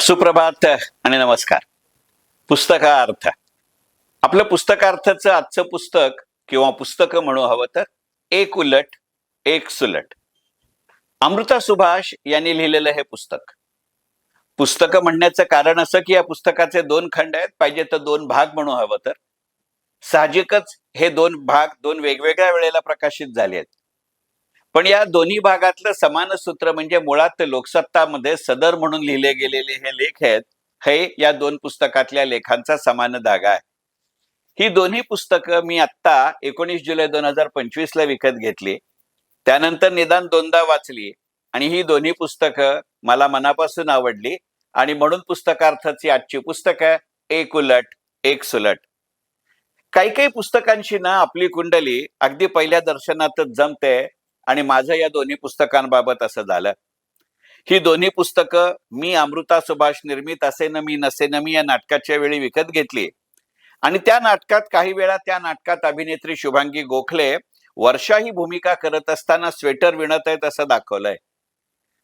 सुप्रभात आणि नमस्कार. पुस्तकार्थ. आपलं पुस्तकार्थचं आजचं पुस्तक किंवा पुस्तकं म्हणू हवं तर एक उलट एक सुलट. अमृता सुभाष यांनी लिहिलेलं हे पुस्तक. पुस्तकं म्हणण्याचं कारण असं की या पुस्तकाचे दोन खंड आहेत पाहिजे तर दोन भाग म्हणू हवं तर. साहजिकच हे दोन भाग दोन वेगवेगळ्या वेळेला प्रकाशित झाले आहेत. पण या दोन्ही भागातलं समान सूत्र म्हणजे मुळात लोकसत्तामध्ये सदर म्हणून लिहिले गेलेले हे लेख आहेत हे या दोन पुस्तकातल्या लेखांचा समान धागा आहे. ही दोन्ही पुस्तकं मी आत्ता एकोणीस जुलै दोन हजार पंचवीस ला विकत घेतली. त्यानंतर निदान दोनदा वाचली आणि ही दोन्ही पुस्तकं मला मनापासून आवडली आणि म्हणून पुस्तकार्थाची आजची पुस्तकं एक उलट एक सुलट. काही काही पुस्तकांशी ना आपली कुंडली अगदी पहिल्या दर्शनातच जमते आणि माझं या दोन्ही पुस्तकांबाबत असं झालं. ही दोन्ही पुस्तकं मी अमृता सुभाष निर्मित असे न मी नसे न मी या नाटकाच्या वेळी विकत घेतली. आणि त्या नाटकात काही वेळा त्या नाटकात अभिनेत्री शुभांगी गोखले वर्षा ही भूमिका करत असताना स्वेटर विणत आहेत असं दाखवलंय.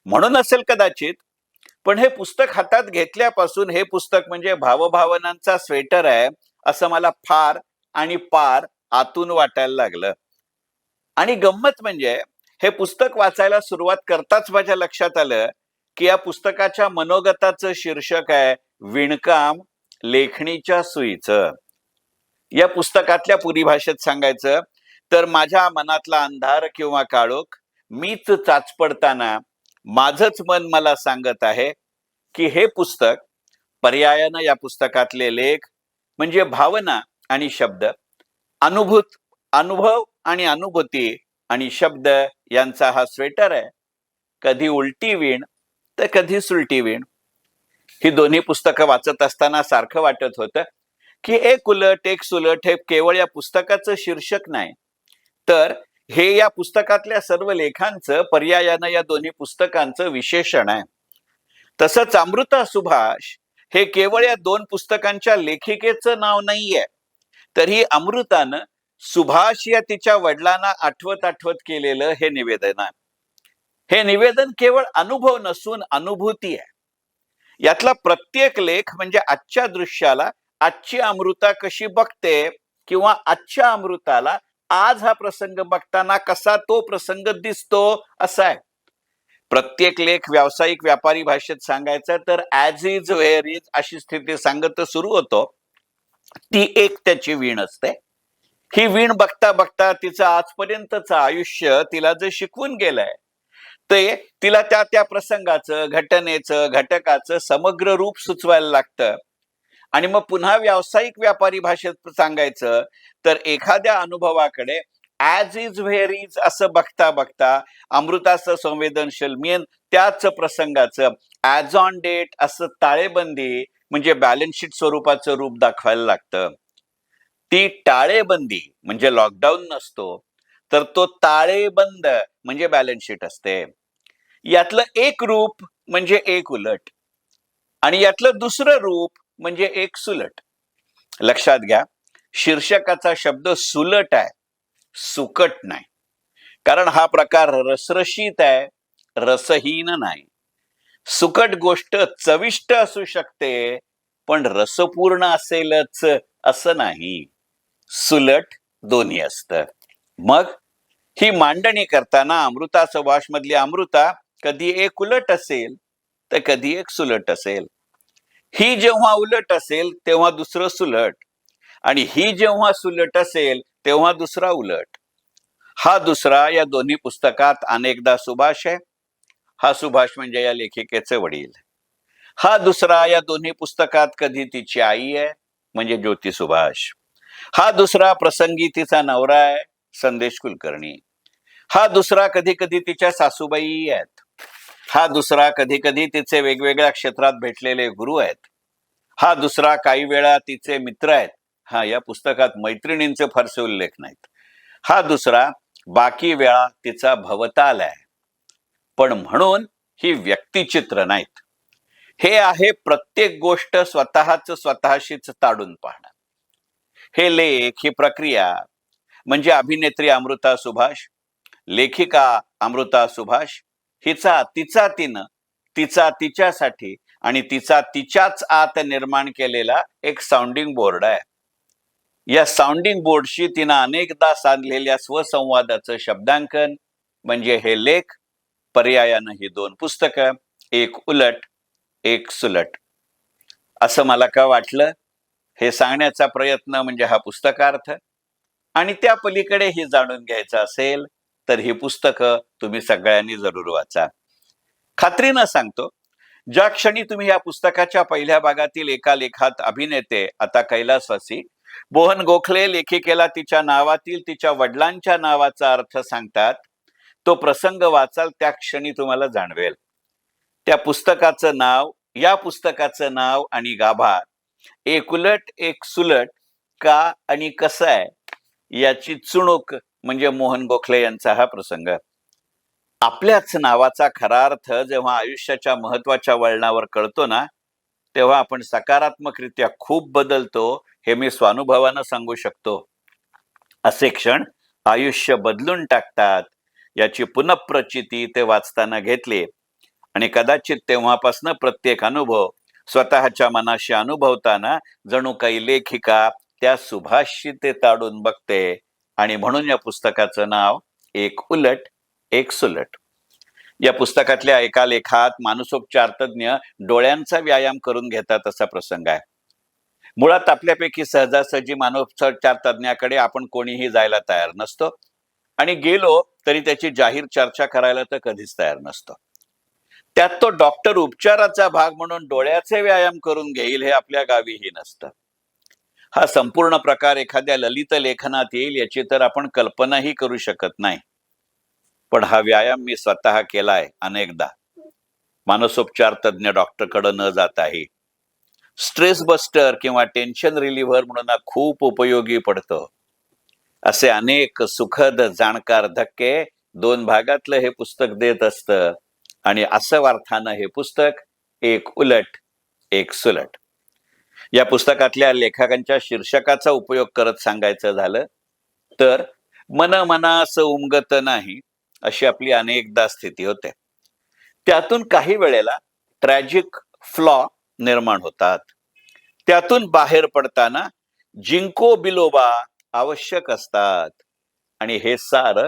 म्हणून असेल कदाचित पण हे पुस्तक हातात घेतल्यापासून हे पुस्तक म्हणजे भावभावनांचा स्वेटर आहे असं मला फार आणि पार आतून वाटायला लागलं. आणि गंमत म्हणजे हे पुस्तक वाचायला सुरुवात करताच माझ्या लक्षात आलं की या पुस्तकाच्या मनोगताचं शीर्षक आहे विणकाम लेखणीच्या सुईचं. या पुस्तकातल्या पुरी भाषेत सांगायचं तर माझ्या मनातला अंधार किंवा काळोख मीच चाचपडताना माझंच मन मला सांगत आहे की हे पुस्तक पर्यायानं या पुस्तकातले लेख म्हणजे भावना आणि शब्द अनुभूत अनुभव आणि अनुभूती आणि शब्द यांचा हा स्वेटर आहे. कधी उलटी वीण तर कधी सुलटी वीण. ही दोन्ही पुस्तकं वाचत असताना सारखं वाटत होतं की एक उलट एक सुलट हे केवळ या पुस्तकाचं शीर्षक नाही. तर हे या पुस्तकातल्या सर्व लेखांचं पर्यायानं या दोन्ही पुस्तकांचं विशेषण आहे. तसंच अमृता सुभाष हे केवळ या दोन पुस्तकांच्या लेखिकेचं नाव नाहीये. तर ही अमृतानं सुभाष या तिच्या वडिलांना आठवत आठवत केलेलं हे निवेदन आहे. हे निवेदन केवळ अनुभव नसून अनुभूती आहे. यातला प्रत्येक लेख म्हणजे आजच्या दृश्याला आजची अमृता कशी बघते किंवा आजच्या अमृताला आज हा प्रसंग बघताना कसा तो प्रसंग दिसतो असा आहे. प्रत्येक लेख व्यावसायिक व्यापारी भाषेत सांगायचा तर ऍज इज व्हेअर इज अशी स्थिती सांगत सुरू होतो. ती एक त्याची वीण असते. ही वीण बघता बघता तिचं आजपर्यंतचं आयुष्य तिला जे शिकवून गेलंय ते तिला त्या त्या प्रसंगाचं घटनेचं घटकाचं समग्र रूप सुचवायला लागतं. आणि मग पुन्हा व्यावसायिक व्यापारी भाषेत सांगायचं तर एखाद्या अनुभवाकडे ऍज इज व्हेअर इज असं बघता बघता अमृताचं संवेदनशील मेन त्याच प्रसंगाचं ऍज ऑन डेट असं ताळेबंदी म्हणजे बॅलन्स शीट स्वरूपाचं रूप दाखवायला लागतं. ती टाळेबंदी म्हणजे लॉकडाऊन नसतो तर तो ताळेबंद म्हणजे बॅलन्स शीट असते. यातलं एक रूप म्हणजे एक उलट आणि यातलं दुसरं रूप म्हणजे एक सुलट. लक्षात घ्या शीर्षकाचा शब्द सुलट आहे सुकट नाही. कारण हा प्रकार रसरशीत आहे रसहीन नाही. सुकट गोष्ट चविष्ट असू शकते पण रसपूर्ण असेलच असं नाही. सुलट दोन्ही असतं. मग ही मांडणी करताना अमृता सुभाष मधली अमृता कधी एक उलट असेल तर कधी एक सुलट असेल. ही जेव्हा उलट असेल तेव्हा दुसरं सुलट. आणि ही जेव्हा सुलट असेल तेव्हा दुसरा उलट. हा दुसरा या दोन्ही पुस्तकात अनेकदा सुभाष आहे. हा सुभाष म्हणजे या लेखिकेचे वडील. हा दुसरा या दोन्ही पुस्तकात कधी तिची आई आहे म्हणजे ज्योती सुभाष हा दुसरा प्रसंगी तिचा नवरा आहे संदेश कुलकर्णी. हा दुसरा कधी कधी तिच्या सासूबाई आहेत. हा दुसरा कधी कधी तिचे वेगवेगळ्या क्षेत्रात भेटलेले गुरु आहेत. हा दुसरा काही वेळा तिचे मित्र आहेत. हा या पुस्तकात मैत्रिणींचे फारसे उल्लेख नाहीत. हा दुसरा बाकी वेळा तिचा भवताल आहे. पण म्हणून ही व्यक्तिचित्र नाहीत. हे आहे प्रत्येक गोष्ट स्वतःच स्वतःशीच ताडून पाहणं. हे लेख ही प्रक्रिया म्हणजे अभिनेत्री अमृता सुभाष लेखिका अमृता सुभाष हिचा तिचा तिनं तिचा तिच्यासाठी आणि तिचा तिच्याच आत निर्माण केलेला एक साऊंडिंग बोर्ड आहे. या साऊंडिंग बोर्डशी तिनं अनेकदा साधलेल्या स्वसंवादाचं शब्दांकन म्हणजे हे लेख पर्यायानं ही दोन पुस्तकं एक उलट एक सुलट. असं मला का वाटलं? हे सांगण्याचा प्रयत्न म्हणजे हा पुस्तकार्थ. आणि त्या पलीकडे हे जाणून घ्यायचं असेल तर ही पुस्तकं तुम्ही सगळ्यांनी जरूर वाचा. खात्रीनं सांगतो ज्या क्षणी तुम्ही या पुस्तकाच्या पहिल्या भागातील एका लेखात अभिनेते आता कैलासवासी मोहन गोखले लेखिकेला तिच्या नावातील तिच्या वडिलांच्या नावाचा अर्थ सांगतात तो प्रसंग वाचाल त्या क्षणी तुम्हाला जाणवेल. त्या पुस्तकाचं नाव या पुस्तकाचं नाव आणि गाभा एक उलट एक सुलट का आणि कसं आहे याची चुणूक म्हणजे मोहन गोखले यांचा हा प्रसंग. आपल्याच नावाचा खरा अर्थ जेव्हा आयुष्याच्या महत्त्वाच्या वळणावर कळतो ना तेव्हा आपण सकारात्मकरित्या खूप बदलतो हे मी स्वानुभवानं सांगू शकतो. असे क्षण आयुष्य बदलून टाकतात याची पुनप्रचिती ते वाचताना घेतली आणि कदाचित तेव्हापासनं प्रत्येक अनुभव स्वतःच्या मनाशी अनुभवताना जणू काही लेखिका त्या सुभाषिते ते ताडून बघते. आणि म्हणून या पुस्तकाचं नाव एक उलट एक सुलट. या पुस्तकातल्या एका लेखात मानसोपचार तज्ज्ञ डोळ्यांचा व्यायाम करून घेतात असा प्रसंग आहे. मुळात आपल्यापैकी सहजासहजी मानसोपचार तज्ञाकडे आपण कोणीही जायला तयार नसतो. आणि गेलो तरी त्याची जाहीर चर्चा करायला तर कधीच तयार नसतो. त्यात तो डॉक्टर उपचाराचा भाग म्हणून डोळ्याचे व्यायाम करून घेईल हे आपल्या गावीही नसतं. हा संपूर्ण प्रकार एखाद्या ललित लेखनात येईल याची तर आपण कल्पनाही करू शकत नाही. पण हा व्यायाम मी स्वतः केलाय अनेकदा. मानसोपचार तज्ज्ञ डॉक्टरकडे न जाताही. स्ट्रेस बस्टर किंवा टेन्शन रिलिव्हर म्हणून हा खूप उपयोगी पडतो. असे अनेक सुखद जाणकार धक्के दोन भागातलं हे पुस्तक देत असतं. आणि असं अर्थानं हे पुस्तक एक उलट एक सुलट. या पुस्तकातल्या लेखकांच्या शीर्षकाचा उपयोग करत सांगायचं झालं तर मन मनास उमगत नाही अशी आपली अनेकदा स्थिती होते. त्यातून काही वेळेला ट्रॅजिक फ्लॉ निर्माण होतात. त्यातून बाहेर पडताना जिंको बिलोबा आवश्यक असतात. आणि हे सार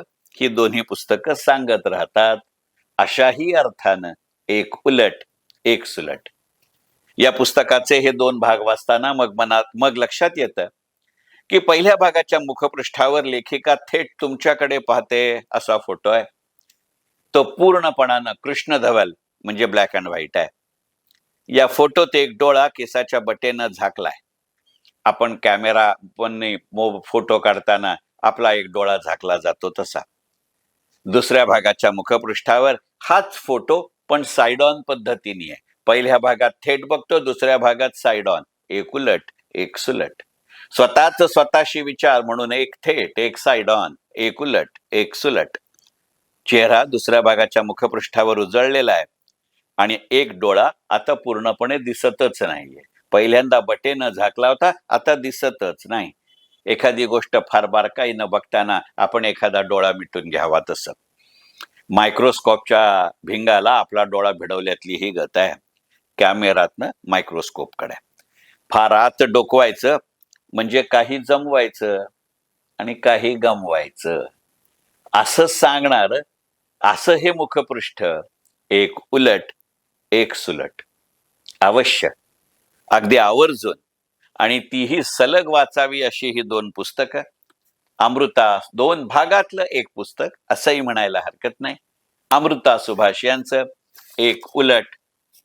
ही दोन्ही पुस्तकं सांगत राहतात. अशाही अर्थानं एक उलट एक सुलट. या पुस्तकाचे हे दोन भाग वाचताना मग मनात मग लक्षात येतं की पहिल्या भागाच्या मुखपृष्ठावर लेखिका थेट तुमच्याकडे पाहते असा फोटो आहे. तो पूर्णपणानं कृष्ण धवल म्हणजे ब्लॅक अँड व्हाईट आहे. या फोटोत एक डोळा केसाच्या बटेनं झाकलाय. आपण कॅमेरा पण फोटो काढताना आपला एक डोळा झाकला जातो तसा. दुसऱ्या भागाच्या मुखपृष्ठावर हाच फोटो पण साइड ऑन पद्धतीने आहे. पहिल्या भागात थेट बघतो दुसऱ्या भागात साइड ऑन एक उलट एक सुलट स्वतःच स्वतःशी विचार म्हणून एक थेट एक साइड ऑन एक उलट एक सुलट चेहरा दुसऱ्या भागाच्या मुखपृष्ठावर उजळलेला आहे. आणि एक डोळा आता पूर्णपणे दिसतच नाहीये. पहिल्यांदा बटेनं झाकला होता आता दिसतच नाही. एखादी गोष्ट फार बारकाईनं बघताना आपण एखादा डोळा मिटून घ्यावा तसं. मायक्रोस्कोपच्या भिंगाला आपला डोळा भिडवल्यातली ही गत आहे. कॅमेरातनं मायक्रोस्कोपकडे. फार आत डोकवायचं म्हणजे काही जमवायचं आणि काही गमवायचं. असं सांगणार असं हे मुखपृष्ठ एक उलट एक सुलट. अवश्य. अगदी आवर्जून. आणि तीही सलग वाचावी अशी ही दोन पुस्तकं. अमृता दोन भागातलं एक पुस्तक असंही म्हणायला हरकत नाही. अमृता सुभाष यांचं एक उलट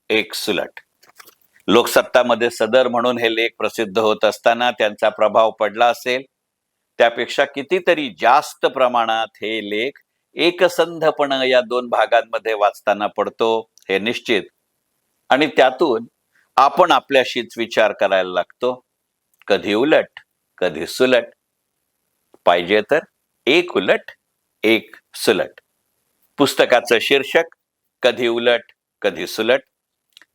एक सुलट. लोकसत्तामध्ये सदर म्हणून हे लेख प्रसिद्ध होत असताना त्यांचा प्रभाव पडला असेल. त्यापेक्षा कितीतरी जास्त प्रमाणात हे लेख एकसंधपणं या दोन भागांमध्ये वाचताना पडतो हे निश्चित. आणि त्यातून आपण आपल्याशीच विचार करायला लागतो. कधी उलट कधी सुलट. पाहिजे तर एक उलट एक सुलट. पुस्तकाचं शीर्षक कधी उलट कधी सुलट.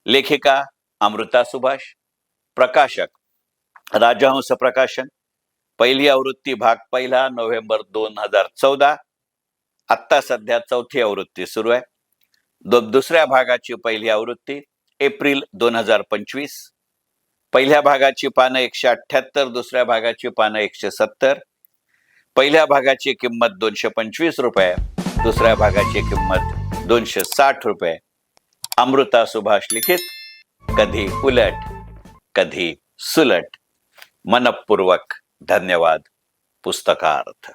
लेखिका अमृता सुभाष प्रकाशक राजहंस प्रकाशन. पहिली आवृत्ती भाग पहिला नोव्हेंबर दोन हजार चौदा. आत्ता सध्या चौथी आवृत्ती सुरू आहे. दुसऱ्या भागाची पहिली आवृत्ती एप्रिल दोन हजार पंचवीस. पहिल्या भागाची पानं एकशे अठ्ठ्याहत्तर दुसऱ्या भागाची पानं एकशे सत्तर. पहिल्या भागाची किंमत दोनशे पंचवीस रुपये दुसऱ्या भागाची किंमत दोनशे साठ रुपये. अमृता सुभाष लिखित कधी उलट कधी सुलट. मनपूर्वक धन्यवाद पुस्तकार्थ.